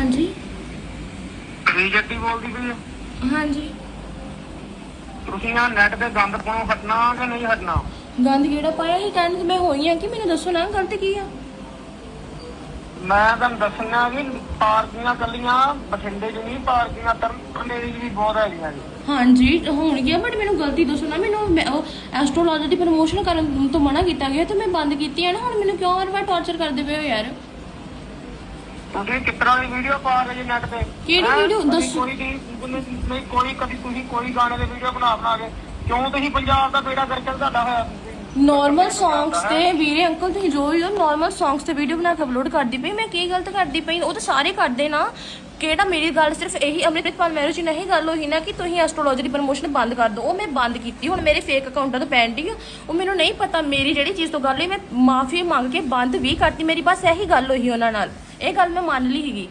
ਹਾਂਜੀ। ਕੀ ਜੱਟੀ ਬੋਲਦੀ ਪਈ ਹੈ ਹਾਂਜੀ। ਤੁਸੀਂ ਆ ਨੈਟ ਤੇ ਗੰਦ ਪਾਉਣੋਂ ਹਟਣਾ ਕਿ ਨਹੀਂ ਹਟਣਾ? ਗੰਦ ਕਿਹੜਾ ਪਾਇਆ ਸੀ? ਕਹਿੰਦੇ ਤੇ ਮੈਂ ਹੋਈ ਆ ਕਿ ਮੈਨੂੰ ਦੱਸੋ ਨਾ ਗਲਤ ਕੀ ਆ? ਮੈਂ ਤੁਹਾਨੂੰ ਦੱਸਣਾ ਵੀ ਪਾਰਕੀਆਂ ਕੱਲੀਆਂ ਬਠਿੰਡੇ 'ਚ ਨਹੀਂ ਵੀ ਬਹੁਤ ਹੈਗੀਆਂ ਜੀ। ਹਾਂਜੀ ਹੋਣਗੀਆਂ ਬਟ ਮੈਨੂੰ ਗਲਤੀ ਦੱਸੋ ਨਾ ਮੈਨੂੰ ਮੈਂ ਉਹ ਐਸਟ੍ਰੋਲੋਜੀ ਦੀ ਪ੍ਰਮੋਸ਼ਨ ਕਰਨ ਤੋਂ ਮਨਾ ਕੀਤਾ ਗਿਆ ਤੇ ਮੈਂ ਬੰਦ ਕੀਤੀ ਹੈ ਨਾ ਹੁਣ ਮੈਨੂੰ ਕਿਉਂ ਹਰ ਵਾਰ ਟੌਰਚਰ ਕਰਦੇ ਪਏ ਹੋ ਯਾਰ? ਤੁਸੀਂ ਕਿਤਨਾ ਦੀ ਵੀਡੀਓ ਪਾ ਰਹੇ ਜੀ ਨੈਟ ਤੇ? ਕਿਹੜੀ ਹੈਂ? video? ਕਦੀ ਦੱਸੋ। ਕੋਈ ਨਹੀਂ ਨਹੀਂ ਕੋਈ ਕਦੀ ਤੁਸੀਂ ਕੋਈ ਗਾਣੇ ਦੇ ਵੀਡੀਓ ਬਣਾ ਬਣਾ ਕੇ ਕਿਉਂ ਤੁਸੀਂ ਪੰਜਾਬ ਦਾ ਬੇੜਾ ਕਰਕੇ ਤੁਹਾਡਾ ਹੋਇਆ? ਨਾਰਮਲ ਸੌਂਗਸ ਤੇ ਵੀਰੇ ਅੰਕਲ ਤੁਸੀਂ ਜੋ ਵੀ ਹੋ ਨਾਰਮਲ ਸੌਂਗਸ ਤੇ ਵੀਡੀਓ ਬਣਾ ਕੇ ਅਪਲੋਡ ਕਰਦੀ ਪਈ। ਮੈਂ ਕੀ ਗਲਤ ਕਰਦੀ ਪਈ? ਉਹ ਤਾਂ ਸਾਰੇ ਕਰਦੇ ਨਾ। ਕਿਹੜਾ ਮੇਰੀ ਗੱਲ ਸਿਰਫ ਇਹੀ ਅੰਮ੍ਰਿਤਪਾਲ ਮੈਰਿਜ ਚ ਨਹੀਂ ਗੱਲ ਹੋਈ ਨਾ ਕਿ ਤੁਸੀਂ ਐਸਟ੍ਰੋਲੋਜੀ ਦੀ ਪ੍ਰਮੋਸ਼ਨ ਬੰਦ ਕਰ ਦਿਓ। ਉਹ ਮੈਂ ਬੰਦ ਕੀਤੀ। ਹੁਣ ਮੇਰੇ ਫੇਕ ਅਕਾਊਂਟਾਂ ਤੋਂ ਪੈਂਡੀ ਆ ਉਹ ਮੈਨੂੰ ਨਹੀਂ ਪਤਾ ਮੇਰੀ ਜਿਹੜੀ ਚੀਜ਼ ਤੋਂ ਗੱਲ ਹੋਈ ਮੈਂ ਮਾਫੀ ਮੰਗ ਕੇ ਬੰਦ ਵੀ ਕਰਤੀ। ਮੇਰੀ ਬਸ ਇਹੀ ਗੱਲ ਹੋਈ ਉਹਨਾਂ ਨਾਲ। ਇਹ ਗੱਲ ਮੈਂ ਮੰਨ ਲਈ ਸੀਗੀ।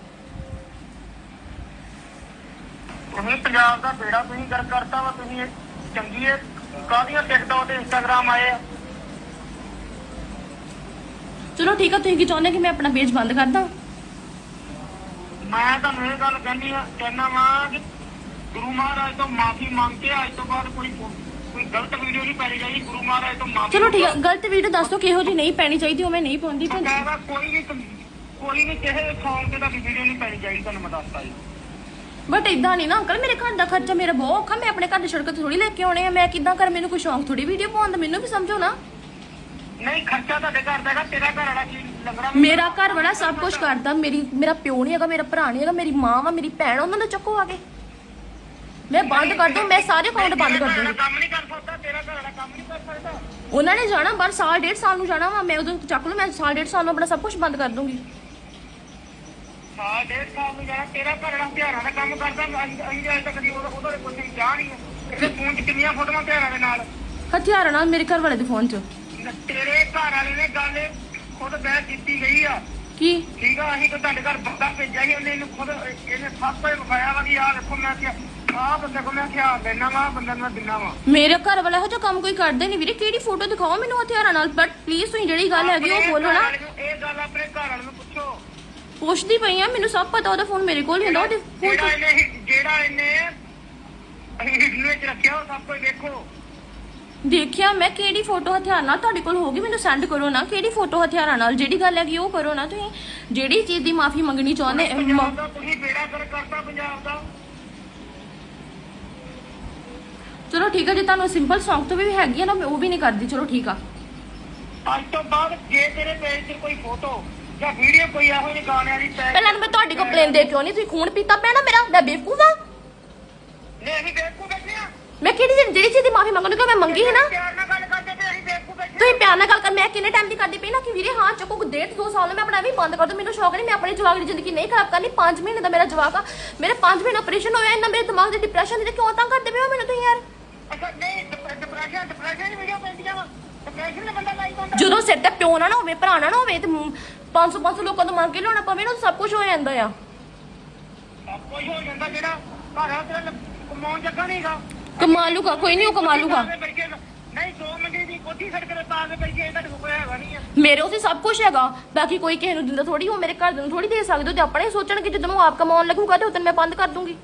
ਤੁਸੀਂ ਪੰਜਾਬ ਦਾ ਬੇੜਾ ਤੁਸੀਂ ਕਰ ਕਰਤਾ ਵਾ ਤੁਸੀਂ ਇਹ ਚੰਗੀ ਹੈ ਕਾਹਦੀਆਂ ਟਿਕਟੌਕ ਤੇ ਇੰਸਟਾਗ੍ਰਾਮ ਆਏ ਆ? ਚਲੋ ਠੀਕ ਆ ਤੁਸੀਂ ਕੀ ਚਾਹੁੰਦੇ ਕਿ ਮੈਂ ਆਪਣਾ ਪੇਜ ਬੰਦ ਕਰ ਦਾਂ? ਮੈਂ ਤੁਹਾਨੂੰ ਇਹ ਗੱਲ ਕਹਿੰਦੀ ਆ ਕਹਿਣਾ ਵਾਂ ਕਿ ਗੁਰੂ ਮਹਾਰਾਜ ਤੋਂ ਮਾਫੀ ਮੰਗ ਕੇ ਅੱਜ ਤੋਂ ਬਾਅਦ ਕੋਈ ਕੋਈ ਗਲਤ ਵੀਡੀਓ ਨਹੀਂ ਪਾਈ ਜਾਏਗੀ ਗੁਰੂ ਮਹਾਰਾਜ ਤੋਂ ਮਾਫੀ ਚਲੋ ਠੀਕ ਆ ਗਲਤ ਵੀਡੀਓ ਦੱਸ ਦਿਓ ਕਿਹੋ ਜੀ ਨਹੀਂ ਪੈਣੀ ਚਾਹੀਦੀ ਉਹ ਮੈਂ ਨਹੀਂ ਪਾਉਂਦੀ ਕਹਿੰਦਾ ਕੋਈ ਵੀ ਕੋਈ ਵੀ ਕਿਸੇ ਸੌਂਗ ਤੇ ਤਾਂ ਵੀਡੀਓ ਨਹੀਂ ਪਾਈ ਜਾਏਗੀ ਤੁਹਾਨੂੰ ਮੈਂ ਦੱਸਤਾ ਜੀ। ਬਟ ਇਦਾਂ ਨਹੀਂ ਨਾ ਅੰਕਲ ਮੇਰੇ ਘਰ ਦਾ ਖਰਚਾ ਮੇਰਾ ਬਹੁਤ ਔਖਾ ਮੈਂ ਆਪਣੇ ਘਰ ਦੀ ਸੜਕ ਤੇ ਥੋੜੀ ਲੈ ਕੇ ਆਉਣੇ ਆ ਮੈਂ ਕਿਦਾਂ ਕਰ ਮੈਨੂੰ ਕੋਈ ਸ਼ੌਂਕ ਥੋੜੀ ਵੀਡੀਓ ਪਾਉਣ ਦਾ ਮੈਨੂੰ ਵੀ ਸਮਝੋ ਨਾ। ਨਹੀਂ ਖਰਚਾ ਤੁਹਾਡੇ ਘਰ ਦਾ ਹੈਗਾ ਤੇਰਾ ਘਰ ਵਾਲਾ ਕੀ ਲੱਗਣਾ? ਮੇਰਾ ਘਰ ਵਾਲਾ ਸਭ ਕੁਝ ਕਰਦਾ ਮੇਰੀ ਮੇਰਾ ਪਿਓ ਨਹੀਂ ਹੈਗਾ ਮੇਰਾ ਭਰਾ ਨਹੀਂ ਹੈਗਾ ਮੇਰੀ ਮਾਂ ਵਾ ਮੇਰੀ ਭੈਣ ਉਹਨਾਂ ਨੂੰ ਚੱਕੋ ਆ ਕੇ। ਮੈਂ ਬੰਦ ਕਰ ਦੂੰ ਮੈਂ ਸਾਰੇ ਅਕਾਊਂਟ ਬੰਦ ਕਰ ਦੂੰਗੀ। ਕੰਮ ਨਹੀਂ ਕਰ ਸਕਦਾ ਤੇਰਾ ਘਰ ਵਾਲਾ ਕੰਮ ਨਹੀਂ ਕਰ ਸਕਦਾ। ਉਹਨਾਂ ਨੇ ਜਾਣਾ ਬਾਹਰ ਸਾਲ ਡੇਢ ਸਾਲ ਨੂੰ ਜਾਣਾ ਵਾ ਮੈਂ ਉਦੋਂ ਚੱਕ ਲੂ ਮੈਂ ਸਾਲ ਡੇਢ ਸਾਲ ਨੂੰ ਆਪਣਾ ਸਭ ਕੁਝ ਬੰਦ ਕਰ ਦੂੰਗੀ। ਸਾਲ ਡੇਢ ਸਾਲ ਨੂੰ ਜਾਣਾ ਤੇਰਾ ਘਰ ਵਾਲਾ ਹਥਿਆਰਾਂ ਦਾ ਕੰਮ ਕਰਦਾ ਅਸੀਂ ਅਸੀਂ ਅਜੇ ਤੱਕ ਕਦੀ ਉਹਦਾ ਉਹਦਾ ਕੁਝ ਨਹੀਂ ਕਿਹਾ ਨਹੀਂ ਹੈ। ਇਹਦੇ ਫੋਨ 'ਚ ਕਿੰਨੀਆਂ ਫੋਟੋਆਂ ਹਥਿਆਰਾਂ ਦੇ ਨਾਲ? ਹਥਿਆਰਾਂ ਨਾਲ ਮੇਰੇ ਘਰ ਵਾਲੇ ਦੇ ਫੋਨ 'ਚ। ਤੇਰੇ ਘਰ ਵਾਲੇ ਨੇ ਗੱਲ ਖੁਦ ਬਹਿ ਕੀਤੀ ਗਈ ਆ। ਕੀ? ਠੀਕ ਆ ਅਸੀਂ ਤਾਂ ਤੁਹਾਡੇ ਘਰ ਬੰਦਾ ਭੇਜਿਆ ਸੀ ਉਹਨੇ ਇਹਨੂੰ ਖੁਦ ਇਹਨੇ ਸਭ ਕੁਝ ਵਿਖਾਇਆ ਵਾ ਕਿ ਆਹ ਦੇਖੋ ਮੈਂ ਕਿਹਾ ਆਹ ਬੰਦੇ ਕੋ ਮੈਂ ਹਥਿਆਰ ਦੇਣਾ ਵਾ ਬੰਦੇ ਨੂੰ ਮੈਂ ਦਿੰਨਾ ਵਾ। ਮੇਰੇ ਘਰ ਵਾਲਾ ਇਹੋ ਜਿਹਾ ਕੰਮ ਕੋਈ ਕਰਦੇ ਨਹੀਂ ਵੀਰੇ ਕਿਹੜੀ ਫੋਟੋ ਦਿਖਾਓ ਮੈਨੂੰ ਹਥਿਆਰਾਂ ਨਾਲ? ਬਟ ਪਲੀਜ਼ ਤੁਸੀਂ ਜਿਹੜੀ ਗੱਲ ਹੈਗੀ ਉਹ ਬੋਲੋ ਨਾ। ਇਹ ਗੱਲ ਆਪਣੇ ਘਰ ਵਾਲੇ ਨੂੰ ਪੁੱਛਦੀ ਪਈ ਆ ਮੈਨੂੰ ਸਭ ਪਤਾ ਉਹਦਾ ਫੋਨ ਮੇਰੇ ਕੋਲ ਹੀ ਹੁੰਦਾ ਉਹਦੇ ਫੋਨ ਜਿਹੜਾ ਇਹਨੇ ਜਿਹੜਾ ਇਹਨੇ ਹਿੱਟਲ ਵਿੱਚ ਰੱਖਿਆ ਉਹ ਸਭ ਕੁਝ ਦੇਖੋ। ਦੇਖਿਆ ਮੈਂ ਕਿਹੜੀ ਫੋਟੋ ਹਥਿਆਰ ਨਾਲ ਤੁਹਾਡੇ ਕੋਲ ਹੋਗੀ ਮੈਨੂੰ ਸੈਂਡ ਕਰੋ ਨਾ ਕਿਹੜੀ ਫੋਟੋ ਹਥਿਆਰਾਂ ਨਾਲ ਜਿਹੜੀ ਗੱਲ ਹੈਗੀ ਉਹ ਕਰੋ ਨਾ ਤੁਸੀਂ। ਜਿਹੜੀ ਚੀਜ਼ ਦੀ ਮਾਫੀ ਮੰਗਣੀ ਚਾਹੁੰਦੇ ਦਾ ਤੁਸੀਂ ਬੇੜਾ ਕਰ ਕਰਤਾ ਪੰਜਾਬ ਦਾ। ਚਲੋ ਠੀਕ ਆ ਜੇ ਤੁਹਾਨੂੰ ਸਿੰਪਲ Song ਤੋਂ ਵੀ ਹੈਗੀ ਆ ਨਾ ਮੈਂ ਉਹ ਵੀ ਨਹੀਂ ਕਰਦੀ ਚਲੋ ਠੀਕ ਆ। ਅੱਜ ਤੋਂ ਬਾਅਦ ਜੇ ਤੇਰੇ ਪੇਜ ਤੇ ਕੋਈ ਫੋਟੋ ਜਾਂ ਵੀਡੀਓ ਕੋਈ ਇਹੋ ਜਿਹੇ ਗਾਣਿਆਂ ਦੀ tag- ਪਹਿਲਾਂ ਤਾਂ ਮੈਂ ਤੁਹਾਡੀ ਕੰਪਲੇਨ ਦੇ ਕਿਉਂ ਨਹੀਂ ਤੁਸੀਂ ਖੂਨ ਪੀਤਾ ਪਿਆ ਨਾ ਮੇਰਾ ਮੈਂ ਬੇਵਕੂਫ ਆ ਨਹੀਂ ਅਸੀਂ ਬੇਵਕੂਫ ਬੈਠੇ ਆ ਮੈਂ ਕਿਹੜੀ ਚੀਜ਼- ਜਿਹੜੀ ਚੀਜ਼ ਦੀ ਮਾਫੀ ਮੰਗਣ ਨੂੰ ਮੈਂ ਮੰਗੀ ਹੈ ਨਾ? ਪਿਆਰ ਨਾਲ ਗੱਲ ਕਰਦੇ ਤੇ ਅਸੀਂ ਬੇਵਕੂਫ ਬੈਠੇ ਤੁਸੀਂ ਪਿਆਰ ਨਾਲ ਗੱਲ ਕਰ ਮੈਂ ਕਿੰਨੇ ਟਾਈਮ ਦੀ ਕਰਦੀ ਪਈ ਨਾ ਕਿ ਵੀਰੇ ਹਾਂ ਚੱਕੋ ਡੇਢ ਦੋ ਸਾਲ ਮੈਂ ਆਪਣਾ ਵੀ ਬੰਦ ਕਰ ਦੂੰ ਮੈਨੂੰ ਸ਼ੌਕ ਨਹੀਂ ਮੈਂ ਆਪਣੀ ਜਵਾਕ ਦੀ ਜ਼ਿੰਦਗੀ ਨਹੀਂ ਖਰਾਬ ਕਰਨੀ 5 ਮਹੀਨੇ ਦਾ ਮੇਰਾ ਜਵਾਕ ਆ ਮੇਰੇ 5 ਮਹੀਨੇ ਆਪਰੇਸ਼ਨ ਹੋਇਆ ਇਹਨਾਂ ਮੇਰੇ ਦਿਮਾਗ ਦੇ ਡਿਪਰੈਸ਼ਨ ਦੇ ਕਿਉਂ ਤੰਗ ਕਰਦੇ ਪਏ ਹੋ ਮੈਨੂੰ ਤੁਸੀਂ ਯਾਰ? ਅੱਛਾ ਨਹੀਂ ਡਿਪਰੈਸ਼ਨ ਡਿਪਰੈਸ਼ਨ ਵੀਡੀਓ ਪੈਂਦੀਆਂ ਵਾ। ਡਿਪਰੈਸ਼ਨ ਦਾ ਬੰਦਾ ਲਾਈਕ ਹੁੰਦਾ ਜਦੋਂ ਸਿਰ ਤੇ ਪਿਓ ਨਾ ਨਾ ਹੋਵੇ ਭਰਾ ਨਾ ਨਾ ਹੋਵੇ ਤੇ 500 500 ਲੋਕਾਂ ਤੋਂ ਮੰਗ ਕੇ ਲਿਆਉਣਾ ਪਵੇ ਨਾ ਸਭ ਕੁਝ ਹੋ ਜਾਂਦਾ ਆ। ਸਭ ਕੁਝ ਹੋ ਜਾਂਦਾ ਜਿਹੜਾ ਘਰ ਆ ਤੇਰਾ ਕਮਾਉਣ ਜੱਗਾ ਨਹੀਂਗਾ ਕਮਾ ਲੂਗਾ ਕੋਈ ਨਹੀਂ ਉਹ ਕਮਾ ਲੂਗਾ। ਨਹੀਂ ਦੋ ਮੰਗੇ ਦੀ ਕੋਠੀ ਸੜਕ ਤੇ ਪਾ ਕੇ ਬੈਠੇ ਇਹਦਾ ਕੋਈ ਹੈਗਾ ਨਹੀਂ ਆ। ਮੇਰੇ ਉਸੇ ਸਭ ਕੁਝ ਹੈਗਾ ਬਾਕੀ ਕੋਈ ਕਿਸੇ ਨੂੰ ਦਿੰਦਾ ਥੋੜੀ ਉਹ ਮੇਰੇ ਘਰ ਦੇ ਨੂੰ ਥੋੜੀ ਦੇ ਸਕਦੇ ਹੋ ਤੇ ਆਪਣੇ ਹੀ ਸੋਚਣਗੇ ਜਦੋਂ ਉਹ ਆਪ ਕਮਾਉਣ ਲੱਗੂਗਾ ਤੇ ਉਦੋਂ ਮੈਂ ਬੰਦ ਕਰ ਦੂੰਗੀ।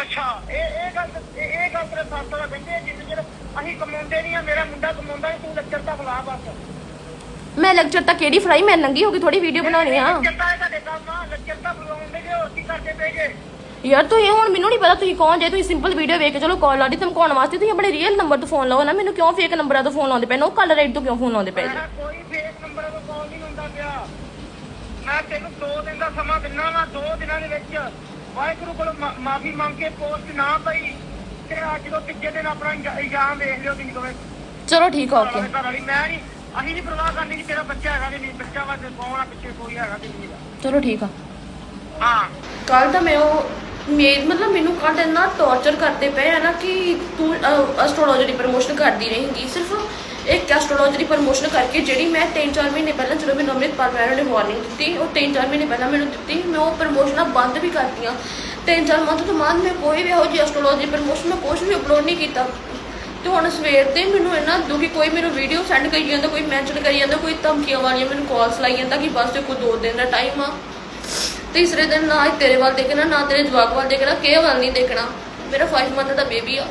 ਅੱਛਾ ਇਹ ਇਹ ਗੱਲ ਇਹ ਗੱਲ ਤੇਰੇ ਸਾਥ ਦਾ ਕਹਿੰਦੇ ਜਿੰਨੇ ਚਿਰ ਅਸੀਂ ਕਮਾਉਂਦੇ ਨਹੀਂ ਆ ਮੇਰਾ ਮੁੰਡਾ ਕਮਾਉਂਦਾ ਤੂੰ ਲੱਚਰ ਦਾ ਖਿਲਾਫ ਬਸ। ਮੈਂ ਲੈਕਚਰ ਤਾਂ ਕਿਹੜੀ ਫਰਾਈ ਮੈਂ ਨੰਗੀ ਹੋ ਕੇ ਥੋੜੀ ਵੀਡੀਓ ਬਣਾਉਣੀ ਆ। ਦਾ ਤੁਹਾਡੇ ਕੰਮ ਆ ਲੱਚਰ ਦਾ ਬੁਲਾਉਂਦੇ ਜੇ ਹੋਰ ਕੀ ਕਰਦੇ ਪਏ ਜੇ। ਯਾਰ ਤੁਸੀਂ ਹੁਣ ਮੈਨੂੰ ਨਹੀਂ ਪਤਾ ਤੁਸੀਂ ਕੌਣ ਜੇ ਤੁਸੀਂ ਸਿੰਪਲ ਵੀਡੀਓ ਵੇਖ ਕੇ ਚਲੋ ਕਾਲ ਆਡੀ ਧਮਕਾਉਣ ਵਾਸਤੇ ਤੁਸੀਂ ਆਪਣੇ ਰੀਅਲ ਨੰਬਰ ਤੋਂ ਫੋਨ ਲਾਓ ਨਾ ਮੈਨੂੰ ਕਿਉਂ ਫੇਕ ਨੰਬਰਾਂ ਤੋਂ ਫੋਨ ਲਾਉਂਦੇ ਪਏ ਨੇ? ਉਹ ਕਾਲਰ ਆਈਡੀ ਤੋਂ ਕਿਉਂ ਫੋਨ ਲਾਉਂਦੇ ਪਏ ਜੀ ਮੈਂ ਕੋਈ ਫੇਕ ਨੰਬਰ ਤੋਂ ਕਾਲ ਨਹੀਂ ਹੁੰਦਾ ਪਿਆ। ਮੈਂ ਤੈਨੂੰ 2 ਦਿਨ ਦਾ ਸਮਾਂ ਦਿੰਨਾ ਵਾ 2 ਦਿਨਾਂ ਦੇ ਵਿੱਚ। ਵਾਹਿਗੁਰੂ ਕੋਲ ਮਾਫੀ ਮੰਗ ਕੇ ਪੋਸਟ ਨਾ ਪਈ। ਤੇ ਅੱਜ ਤੋਂ ਤੀਜੇ ਦਿਨ ਆਪਣਾ ਇਲਜ਼ਾਮ ਵੇਖ ਲਿਓ ਤੁਸੀਂ ਦੋਵੇਂ। ਚਲੋ ਠੀਕ ਆ ਓਕੇ ਘਰ ਵਾਲੀ ਮੈਂ ਨਹੀਂ ਅਸੀਂ ਨਹੀਂ ਪਰਵਾਹ ਕਰਨੀ ਕਿ ਤੇਰਾ ਬੱਚਾ ਹੈਗਾ ਕਿ ਨਹੀਂ। ਬੱਚਾ ਵਾ ਤੇ ਕੌਣ ਆ ਪਿੱਛੇ ਕੋਈ ਹੈਗਾ ਕਿ ਨਹੀਂ ਹੈਗਾ। ਚਲੋ ਠੀਕ ਆ। ਹਾਂ। ਕੱਲ ਤਾਂ ਮੈਂ ਉਹ ਮੇ ਮਤਲਬ ਮੈਨੂੰ ਕੱਲ ਇੰਨਾ ਟੌਰਚਰ ਕਰਦੇ ਪਏ ਆ ਨਾ ਕਿ ਤੂੰ ਐਸਟ੍ਰੋਲੋਜੀ ਦੀ ਪ੍ਰਮੋਸ਼ਨ ਕਰਦੀ ਰਹੇਂਗੀ। ਸਿਰਫ ਇੱਕ ਐਸਟ੍ਰੋਲੋਜੀ ਦੀ ਪ੍ਰਮੋਸ਼ਨ ਕਰਕੇ ਜਿਹੜੀ ਮੈਂ 3-4 ਮਹੀਨੇ ਪਹਿਲਾਂ ਜਦੋਂ ਮੈਨੂੰ ਅੰਮ੍ਰਿਤਪਾਲ ਮੈਡਮ ਨੇ ਵਾਰਨਿੰਗ ਦਿੱਤੀ ਉਹ 3-4 ਮਹੀਨੇ ਪਹਿਲਾਂ ਮੈਨੂੰ ਦਿੱਤੀ ਮੈਂ ਉਹ ਪ੍ਰਮੋਸ਼ਨਾਂ ਬੰਦ ਵੀ ਕਰਤੀਆਂ। 3-4 ਮੰਥ ਤੋਂ ਬਾਅਦ ਮੈਂ ਕੋਈ ਵੀ ਇਹੋ ਜਿਹੀ ਐਸਟ੍ਰੋਲੋਜੀ ਪ੍ਰਮੋਸ਼ਨ ਮੈਂ ਕੁਝ ਵੀ ਅਪਲੋਡ ਨਹੀਂ ਕੀਤਾ। ਤੇ ਹੁਣ ਸਵੇਰ ਦੇ ਮੈਨੂੰ ਇਹਨਾਂ ਦੁਖੀ ਕੋਈ ਮੈਨੂੰ ਵੀਡੀਓ ਸੈਂਡ ਕਰੀ ਜਾਂਦਾ, ਕੋਈ ਮੈਂਸ਼ਨ ਕਰੀ ਜਾਂਦਾ, ਕੋਈ ਧਮਕੀਆਂ ਵਾਲੀਆਂ ਮੈਨੂੰ ਕਾਲਸ ਲਾਈ ਜਾਂਦਾ ਕਿ ਬਸ ਤੇ ਕੋਈ ਦੋ ਦਿਨ ਦਾ ਟਾਈਮ ਆ। ਤੀਸਰੇ ਦਿਨ ਨਾ ਤੇਰੇ ਵੱਲ ਦੇਖਣਾ, ਨਾ ਤੇਰੇ ਜਵਾਕ ਵੱਲ ਦੇਖਣਾ ਕਿਹ ਵੱਲ ਨਹੀਂ ਦੇਖਣਾ। ਮੇਰਾ 5 ਮੰਥ ਦਾ ਬੇਬੀ ਆ।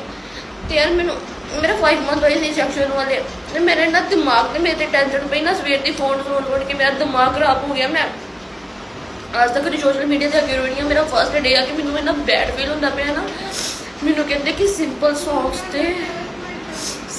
ਤੇ ਯਾਰ ਮੈਨੂੰ, ਮੇਰਾ 5 ਮੰਥ ਹੋਏ ਸੀ ਸੈਕਸ਼ਨ ਵਾਲੇ, ਤੇ ਮੇਰੇ ਨਾ ਦਿਮਾਗ ਤੇ ਮੇਰੇ ਤੇ ਟੈਨਸ਼ਨ ਪਈ ਨਾ ਸਵੇਰ ਦੀ ਫੋਨ ਫੋਨ ਫੋਨ ਕੇ ਮੇਰਾ ਦਿਮਾਗ ਖਰਾਬ ਹੋ ਗਿਆ। ਮੈਂ ਅੱਜ ਤੱਕ ਦੀ ਸੋਸ਼ਲ ਮੀਡੀਆ ਤੇ ਅੱਗੇ ਰੋਣੀ ਆ। ਮੇਰਾ ਫਰਸਟ ਡੇ ਆ ਕਿ ਮੈਨੂੰ ਇੰਨਾ ਬੈਡ ਫੀਲ ਹੁੰਦਾ ਪਿਆ ਨਾ। ਮੈਨੂੰ ਕਹਿੰਦੇ ਕਿ ਸਿੰਪਲ ਸੌਂਗਸ ਤੇ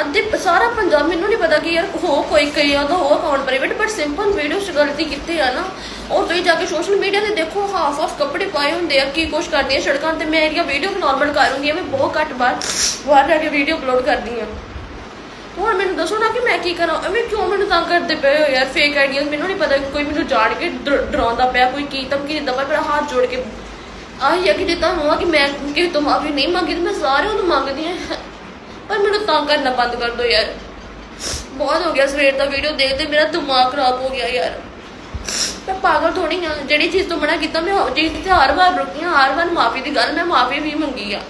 ਅੱਧੇ ਸਾਰਾ ਪੰਜਾਬ ਮੈਨੂੰ ਨਹੀਂ ਪਤਾ ਕਿ ਯਾਰ ਹੋ ਕੋਈ ਕਈ ਉਹਦਾ ਹੋ account private but simple video 'ਚ ਗਲਤੀ ਕਿੱਥੇ ਆ ਨਾ। ਔਰ ਤੁਸੀਂ ਜਾ ਕੇ ਸੋਸ਼ਲ ਮੀਡੀਆ ਤੇ ਦੇਖੋ ਹਾਫ ਆਫ ਕੱਪੜੇ ਪਾਏ ਹੁੰਦੇ ਆ, ਕੀ ਕੁਛ ਕਰਦੀ ਸੜਕਾਂ ਤੇ। ਮੈਂ ਇਹਦੀਆਂ ਵੀਡੀਓ ਨਾਰਮਲ ਕਰੂੰਗੀ ਮੈਂ ਬਹੁਤ ਘੱਟ ਬਾਰ ਬਾਹਰ ਜਾ ਕੇ ਵੀਡੀਓ ਅਪਲੋਡ ਕਰਦੀ ਆ। ਹੁਣ ਮੈਨੂੰ ਦੱਸੋ ਨਾ ਕਿ ਮੈਂ ਕੀ ਕਰਾਂ, ਐਵੇਂ ਕਿਉਂ ਮੈਨੂੰ ਤੰਗ ਕਰਦੇ ਪਏ ਹੋ ਯਾਰ ਫੇਕ ਆਈਡੀਆ ਮੈਨੂੰ ਨਹੀਂ ਪਤਾ ਕੋਈ ਮੈਨੂੰ ਜਾਣ ਕੇ ਡਰ- ਡਰਾਉਂਦਾ ਪਿਆ, ਕੋਈ ਕੀ ਧਮਕੀ ਦਿੰਦਾ ਪਿਆ, ਮੇਰਾ ਹੱਥ ਜੋੜ ਕੇ। ਆਹੀ ਆ ਕਿ ਜੇ ਤੁਹਾਨੂੰ ਆ ਕਿ ਮੈਂ ਕਿਸੇ ਤੋਂ ਮਾਫੀ ਨਹੀਂ ਮੰਗੀ ਤੇ ਮੈਂ ਸਾਰਿਆਂ ਤੋਂ ਮੰਗਦੀ ਆ। ਪਰ ਮੈਨੂੰ ਤੰਗ ਕਰਨਾ ਬੰਦ ਕਰ ਦਿਓ ਯਾਰ। ਬਹੁਤ ਹੋ ਗਿਆ ਸਵੇਰ ਦਾ ਵੀਡੀਓ ਦੇਖਦੇ ਮੇਰਾ ਦਿਮਾਗ ਖਰਾਬ ਹੋ ਗਿਆ ਯਾਰ। ਮੈਂ ਪਾਗਲ ਥੋੜੀ ਆ। ਜਿਹੜੀ ਚੀਜ਼ ਤੋਂ ਮਨਾ ਕੀਤਾ, ਮੈਂ ਉਹ ਚੀਜ਼ ਤੇ ਹਰ ਵਾਰ ਰੁਕੀ ਹਾਂ ਹਰ ਵਾਰ ਮਾਫੀ ਦੀ ਗੱਲ, ਮੈਂ ਮਾਫੀ ਵੀ ਮੰਗੀ ਆ।